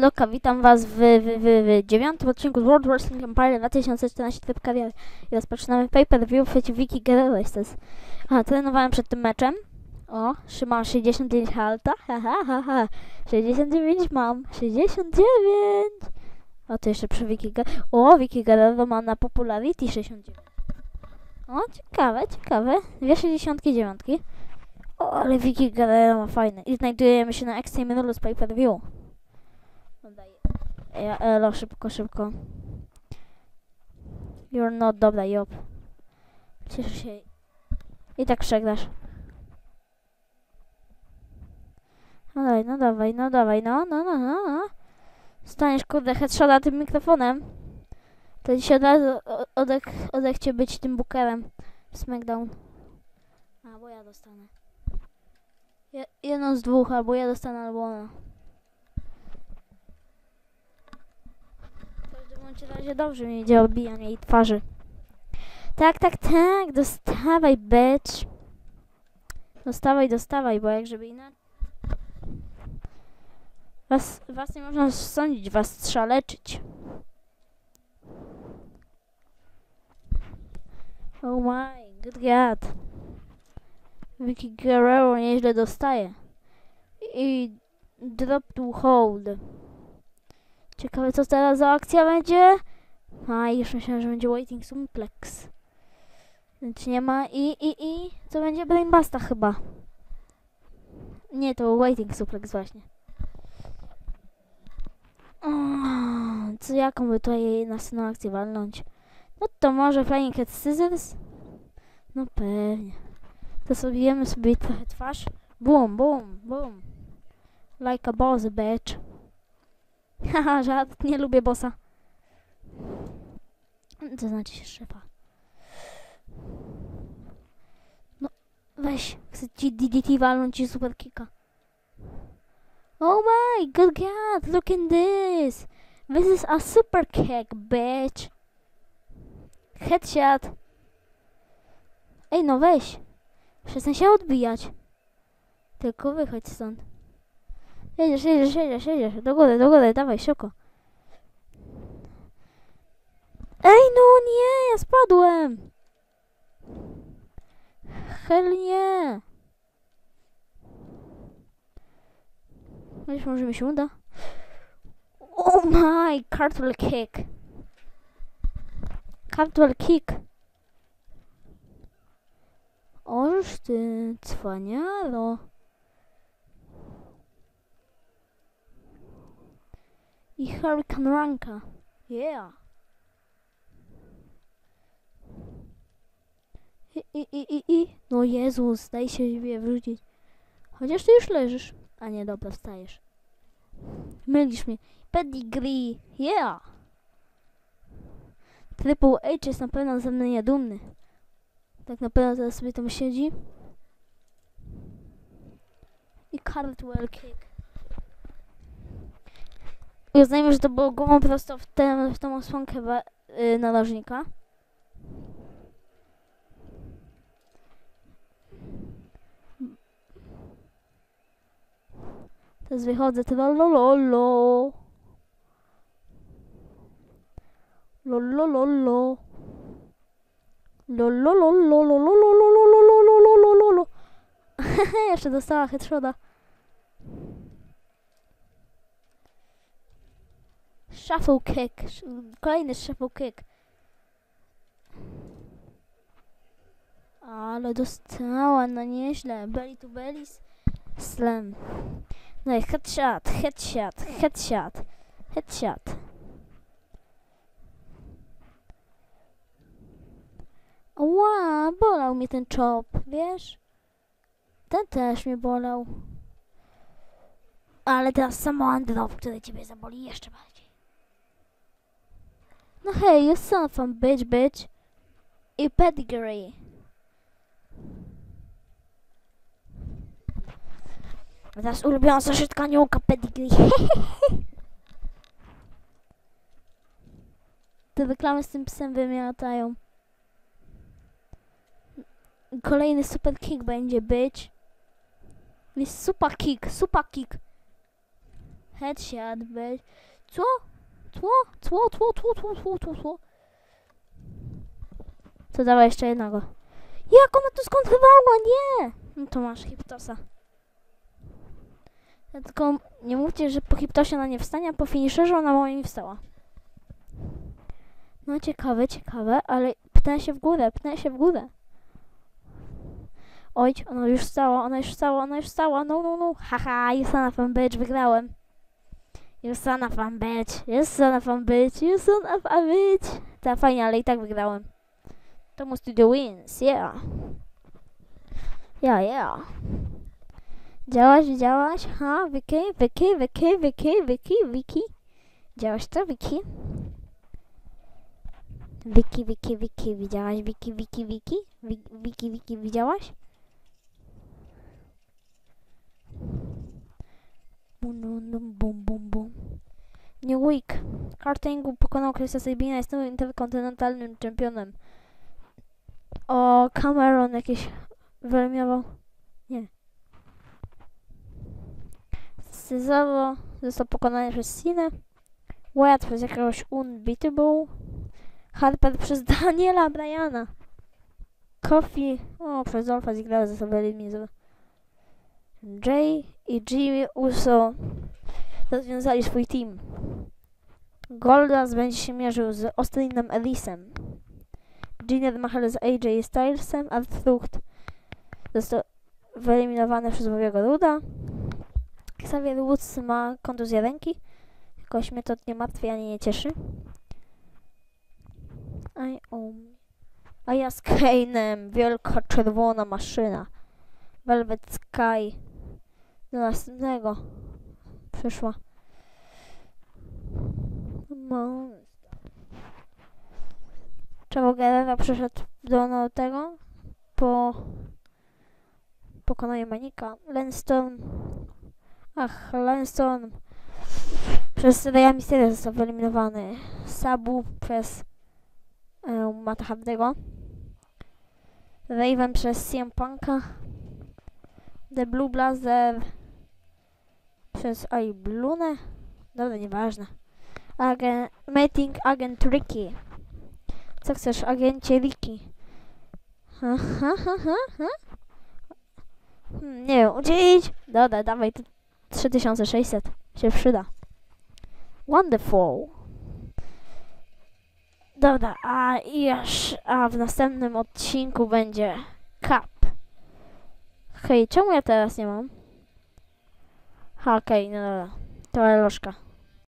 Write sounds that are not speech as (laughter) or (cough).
Loka, witam was w, w, w, w dziewiątym odcinku World Wrestling Empire 2014 w kawiarni. I rozpoczynamy pay-per-view przeciw Vicky Guerrero. Aha, trenowałem przed tym meczem. O, Szymon 69 halta, haha, ha, ha, 69 mam, 69! O, to jeszcze przy Vicky Guerrero. O, Vicky Guerrero ma na popularity 69. O, ciekawe, ciekawe. Dwie 69. O, ale Vicky Guerrero ma fajne. I znajdujemy się na Extreme Rules Pay-Per-View. Dobra, ja, elo, szybko, szybko. You're not, dobra, job. Cieszę się. I tak przegrasz. No daj, no dawaj, no dawaj, no, no, no, no, no. Staniesz, kurde, headshota tym mikrofonem. To dzisiaj od razu odech, odechcie być tym bukerem w SmackDown. A, bo ja dostanę. Je, jedną z dwóch, albo ja dostanę, albo ona. czy razie dobrze mi idzie odbijanie jej twarzy. Tak, tak, tak, dostawaj, becz. Dostawaj, dostawaj, bo jak żeby inaczej... Was, was nie można sądzić, was trzeba leczyć. Oh my, good god. Vicky Guerrero nieźle dostaje. I drop to hold. Ciekawe co teraz za akcja będzie. A, już myślałem, że będzie Waiting Suplex. Znaczy nie ma i, i, i, co będzie Brainbusta chyba. Nie, to Waiting Suplex właśnie. O, co, jaką by tutaj następną akcję walnąć? No to może Flying Head Scissors? No pewnie. To sobie sobie trochę twarz. Boom, boom, boom. Like a boss, bitch. Haha, (laughs) żart, nie lubię bossa. To znaczy się szefa. No, weź, chcę ci DDT walnąć i super kika. Oh my good god, look in this. This is a super kick, bitch. Headshot. Ej, no weź. Przestań się odbijać. Tylko wychodź stąd. Jedziesz, jedziesz, jedziesz, jedziesz. Do góry, do góry, dawaj, sioko. Ej, no nie, ja spadłem. Hel nie. Wiesz, może mi się uda? Oh my, cartwheel kick. Cartwheel kick. Oż ty, cwaniaro. i Hurricane Ranka. Yeah. I, i, i, i, i. No Jezus, daj się mnie wrzucić. Chociaż ty już leżysz. A nie, dobra, wstajesz. Mylisz mnie. Pedigree. Yeah. Triple H jest na pewno ze mnie dumny. Tak na pewno teraz sobie tam siedzi. I Cardwell Kick. I uznajmy, że to było głową prosto w, tę w tą osłonkę yy, narożnika. Teraz wychodzę, trolololo. Lolololo. Lolololololololololololololo. Jeszcze dostała headshoda. Shuffle kick. Kolejny shuffle kick. Ale dostała, no nieźle. Belly to belly slam. No i headshot, headshot, headshot, headshot. Ła, bolał mnie ten chop, wiesz? Ten też mnie bolał. Ale teraz Samoan Drop, który ciebie zaboli jeszcze bardziej. No hej, you son of a bitch, bitch. I pedigree. Teraz ulubiona zeszytka niuka pedigree. (laughs) Te reklamy z tym psem wymiatają. Kolejny super kick będzie być. Jest super kick, super kick. Headshot, bitch. Co? Tło? Tło, tło, tło, tło, tło, tło, tło. To dawaj jeszcze jednego. Jak ona to skontrowała? Nie! No to masz hiptosa. Ja tylko nie mówcie, że po hiptosie ona nie wstanie, a po finisherze ona moim wstała. No ciekawe, ciekawe, ale pnę się w górę, pnę się w górę. Oj, ona już wstała, ona już wstała, ona już wstała, no, no, no. Haha, you son of a bitch, wygrałem. You son of a bitch, you son of a bitch, you son of a bitch. Ta fajnie, ale i tak wygrałem. Tomu Studio wins, yeah. Yeah, yeah. Działaś, widziałaś? Ha, Vicky, Vicky, Vicky, Vicky, Vicky, Vicky. Działaś to, Vicky? Vicky, Vicky, Vicky, widziałaś? Vicky, Vicky, Vicky? Wi- Vicky, Vicky, widziałaś? New Week. Kartingu pokonał Chrisa Sabina, jest nowym interkontynentalnym czempionem. O, Cameron jakiś wyeliminował. Nie. Cesaro został pokonany przez Sinę. Wyatt przez jakiegoś Unbeatable. Harper przez (laughs) Daniela Bryana. Kofi. O, przez Dolpha Ziggler został wyeliminował. Jay i Jimmy Uso rozwiązali swój team. Goldas będzie się mierzył z Austinem Ellisem. Jinder Mahal z AJ Stylesem, a Frucht został wyeliminowany przez Bobby'ego Ruda. Xavier Woods ma kontuzję ręki. Jakoś mnie to nie martwi ani nie cieszy. I um. A ja z Kane'em, wielka czerwona maszyna. Velvet Sky. Do następnego. Przyszła. No. Czego Guerrero przyszedł do no, tego po pokonaniu Manika. Lenstorm. Ach, Lenstorm przez Raya Mysterio został wyeliminowany. Sabu przez e, Mata Hardego. Raven przez CM Punka. The Blue Blazer przez Ai Blune. Dobra, nieważne. Agent, meeting Agent Ricky. Co chcesz, agencie Ricky? Ha, ha, ha? Hmm, nie wiem, udzielić? Dobra, dawaj, to 3600 się przyda. Wonderful. Dobra, a już, a w następnym odcinku będzie Cup. Hej, czemu ja teraz nie mam? Ha, okej, no dobra. To lożka.